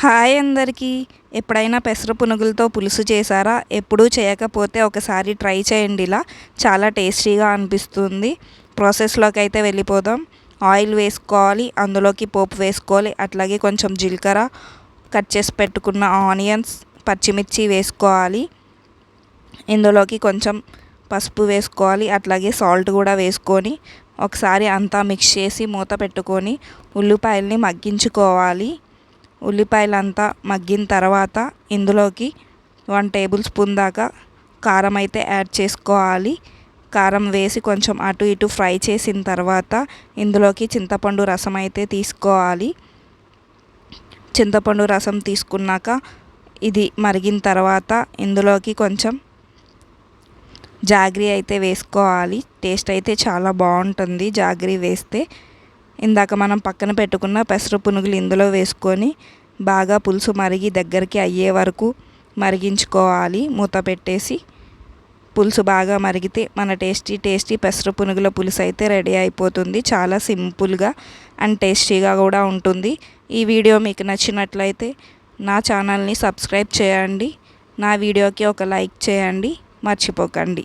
Hi అందరికీ. ఎప్పుడైనా పెసర పునుగులతో పులుసు చేశారా? ఎప్పుడూ చేయకపోతే ఒకసారి ట్రై చేయండి ఇలా. చాలా టేస్టీగా అనిపిస్తుంది. ప్రాసెస్లోకి అయితే వెళ్ళిపోదాం. ఆయిల్ వేసుకోవాలి అందులోకి పోపు వేసుకోవాలి అట్లాగే కొంచెం జీలకర్ర కట్ చేసి పెట్టుకున్న ఆనియన్స్ పచ్చిమిర్చి వేసుకోవాలి. ఇందులోకి కొంచెం పసుపు వేసుకోవాలి అట్లాగే సాల్ట్ కూడా వేసుకొని ఒకసారి అంతా మిక్స్ చేసి మూత పెట్టుకొని ఉల్లిపాయల్ని మగ్గించుకోవాలి. ఉల్లిపాయలంతా మగ్గిన తర్వాత ఇందులోకి వన్ టేబుల్ స్పూన్ దాకా కారం అయితే యాడ్ చేసుకోవాలి. కారం వేసి కొంచెం అటు ఇటు ఫ్రై చేసిన తర్వాత ఇందులోకి చింతపండు రసం అయితే తీసుకోవాలి. చింతపండు రసం తీసుకున్నాక ఇది మరిగిన తర్వాత ఇందులోకి కొంచెం జాగ్రీ అయితే వేసుకోవాలి. టేస్ట్ అయితే చాలా బాగుంటుంది జాగ్రీ వేస్తే. ఇందాక మనం పక్కన పెట్టుకున్న పెసర పునుగులు ఇందులో వేసుకొని బాగా పులుసు మరిగి దగ్గరికి అయ్యే వరకు మరిగించుకోవాలి. మూత పెట్టేసి పులుసు బాగా మరిగితే మన టేస్టీ టేస్టీ పెసర పునుగుల పులుసు అయితే రెడీ అయిపోతుంది. చాలా సింపుల్గా అండ్ టేస్టీగా కూడా ఉంటుంది. ఈ వీడియో మీకు నచ్చినట్లయితే నా ఛానల్ని సబ్స్క్రైబ్ చేయండి. నా వీడియోకి ఒక లైక్ చేయండి. మర్చిపోకండి.